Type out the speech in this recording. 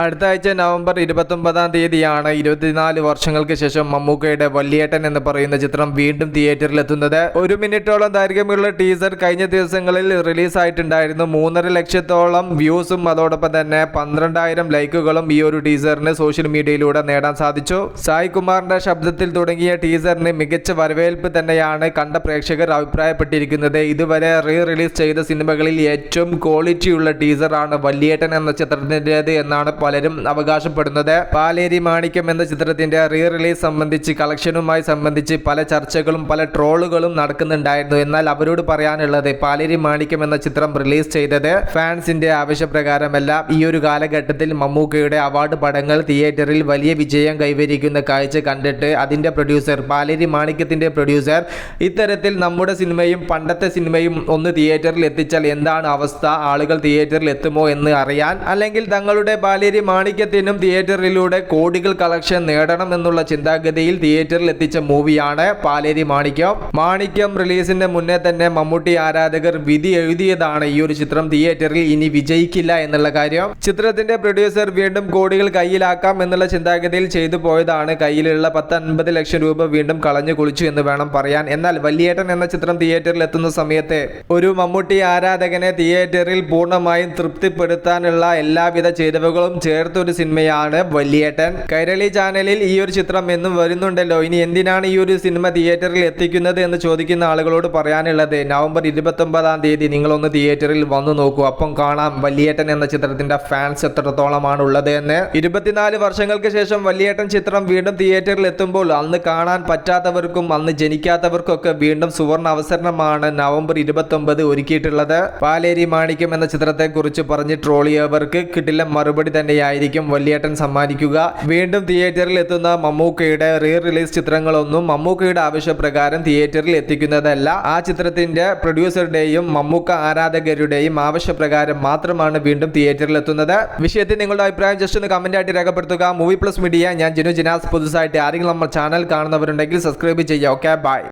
അടുത്ത ആഴ്ച നവംബർ ഇരുപത്തൊമ്പതാം തീയതിയാണ് ഇരുപത്തിനാല് വർഷങ്ങൾക്ക് ശേഷം മമ്മൂക്കയുടെ വല്യേട്ടൻ എന്ന് പറയുന്ന ചിത്രം വീണ്ടും തിയേറ്ററിൽ എത്തുന്നത്. ഒരു മിനിറ്റോളം ദൈർഘ്യമുള്ള ടീസർ കഴിഞ്ഞ ദിവസങ്ങളിൽ റിലീസായിട്ടുണ്ടായിരുന്നു. മൂന്നര ലക്ഷത്തോളം വ്യൂസും അതോടൊപ്പം തന്നെ പന്ത്രണ്ടായിരം ലൈക്കുകളും ഈ ഒരു ടീസറിന് സോഷ്യൽ മീഡിയയിലൂടെ നേടാൻ സാധിച്ചു. സായ് കുമാറിന്റെ ശബ്ദത്തിൽ തുടങ്ങിയ ടീസറിന് മികച്ച വരവേൽപ്പ് തന്നെയാണ് കണ്ട പ്രേക്ഷകർ അഭിപ്രായപ്പെട്ടിരിക്കുന്നത്. ഇതുവരെ റീ റിലീസ് ചെയ്ത സിനിമകളിൽ ഏറ്റവും ക്വാളിറ്റിയുള്ള ടീസറാണ് വല്യേട്ടൻ എന്ന ചിത്രത്തിന്റെത് എന്നാണ് പലരും അവകാശപ്പെടുന്നത്. പാലേരി മാണിക്യം എന്ന ചിത്രത്തിന്റെ റീ റിലീസ് സംബന്ധിച്ച് കളക്ഷനുമായി സംബന്ധിച്ച് പല ചർച്ചകളും പല ട്രോളുകളും നടക്കുന്നുണ്ടായിരുന്നു. എന്നാൽ അവരോട് പറയാനുള്ളത് പാലേരി മാണിക്യം എന്ന ചിത്രം റിലീസ് ചെയ്തത് ഫാൻസിന്റെ ആവശ്യപ്രകാരമല്ല. ഈ ഒരു കാലഘട്ടത്തിൽ മമ്മൂക്കയുടെ അവാർഡ് പടങ്ങൾ തിയേറ്ററിൽ വലിയ വിജയം കൈവരിക്കുന്ന കാഴ്ച കണ്ടിട്ട് അതിന്റെ പ്രൊഡ്യൂസർ പാലേരി മാണിക്യത്തിന്റെ പ്രൊഡ്യൂസർ ഇത്തരത്തിൽ നമ്മുടെ സിനിമയും പണ്ടത്തെ സിനിമയും ഒന്ന് തിയേറ്ററിൽ എത്തിച്ചാൽ എന്താണ് അവസ്ഥ? ആളുകൾ തിയേറ്ററിൽ എത്തുമോ എന്ന് അറിയാൻ അല്ലെങ്കിൽ തങ്ങളുടെ പാലേരി മാണിക്യത്തിനും തിയേറ്ററിലൂടെ കോടികൾ കളക്ഷൻ നേടണം എന്നുള്ള ചിന്താഗതിയിൽ തിയേറ്ററിൽ എത്തിച്ച മൂവിയാണ് പാലേരി മാണിക്യം. മാണിക്യം റിലീസിന്റെ മുന്നേ തന്നെ മമ്മൂട്ടി ആരാധകർ വിധി എഴുതിയതാണ് ഈ ഒരു ചിത്രം. തിയേറ്ററിൽ ഇനി വിജയിക്കില്ല എന്നുള്ള കാര്യം. ചിത്രത്തിന്റെ പ്രൊഡ്യൂസർ വീണ്ടും കോടികൾ കയ്യിലാക്കാം എന്നുള്ള ചിന്താഗതിയിൽ ചെയ്തു പോയതാണ്. കയ്യിലുള്ള പത്തൻപത് ലക്ഷം രൂപ വീണ്ടും കളഞ്ഞു കുളിച്ചു എന്ന് വേണം പറയാൻ. എന്നാൽ വല്യേട്ടൻ എന്ന ചിത്രം തിയേറ്ററിൽ എത്തുന്ന സമയത്ത് ഒരു മമ്മൂട്ടി ആരാധകനെ തിയേറ്ററിൽ പൂർണമായും തൃപ്തിപ്പെടുത്താനുള്ള എല്ലാവിധ ചേരുവകളും ചേർത്തൊരു സിനിമയാണ് വല്യേട്ടൻ. കൈരളി ചാനലിൽ ഈ ഒരു ചിത്രം എന്നും വരുന്നുണ്ടല്ലോ. ഇനി എന്തിനാണ് ഈ ഒരു സിനിമ തിയേറ്ററിൽ എത്തിക്കുന്നത് എന്ന് ചോദിക്കുന്ന ആളുകളോട് പറയാനുള്ളത്. നവംബർ ഇരുപത്തൊമ്പതാം തീയതി നിങ്ങളൊന്ന് തിയേറ്ററിൽ വന്നു നോക്കൂ. അപ്പം കാണാം വല്യേട്ടൻ എന്ന ചിത്രത്തിന്റെ ഫാൻസ് എത്രത്തോളമാണ് ഉള്ളത് എന്ന്. ഇരുപത്തിനാല് വർഷങ്ങൾക്ക് ശേഷം വല്യേട്ടൻ ചിത്രം വീണ്ടും തിയേറ്ററിൽ എത്തുമ്പോൾ അന്ന് കാണാൻ പറ്റാത്തവർക്കും അന്ന് ജനിക്കാത്തവർക്കൊക്കെ വീണ്ടും സുവർണ അവസരമാണ് നവംബർ ഇരുപത്തൊമ്പത് ഒരുക്കിയിട്ടുള്ളത്. പാലേരി മാണിക്യം എന്ന ചിത്രത്തെ കുറിച്ച് പറഞ്ഞ് ട്രോളിയവർക്ക് കിട്ടില്ല മറുപടി തന്നെയായിരിക്കും വല്യേട്ടൻ സമ്മാനിക്കുക. വീണ്ടും തിയേറ്ററിൽ എത്തുന്ന മമ്മൂക്കയുടെ റീ റിലീസ് ചിത്രങ്ങളൊന്നും മമ്മൂക്കയുടെ ആവശ്യപ്രകാരം തിയേറ്ററിൽ എത്തിക്കുന്നതല്ല. ആ ചിത്രത്തിന്റെ പ്രൊഡ്യൂസറുടെയും മമ്മൂക്ക ആരാധകരുടെയും ആവശ്യപ്രകാരം മാത്രമാണ് വീണ്ടും തിയേറ്ററിൽ എത്തുന്നത്. വിഷയത്തിൽ നിങ്ങളുടെ അഭിപ്രായം ജസ്റ്റ് ഒന്ന് കമന്റ് ആയിട്ട് രേഖപ്പെടുത്തുക. മൂവി പ്ലസ് മീഡിയ ഞാൻ ജിനു ജിനാസ്. പുതുസായിട്ട് ആരെങ്കിലും നമ്മൾ ചാനൽ കാണുന്നവരുണ്ടെങ്കിൽ സബ്സ്ക്രൈബ് ചെയ്യുക. Okay bye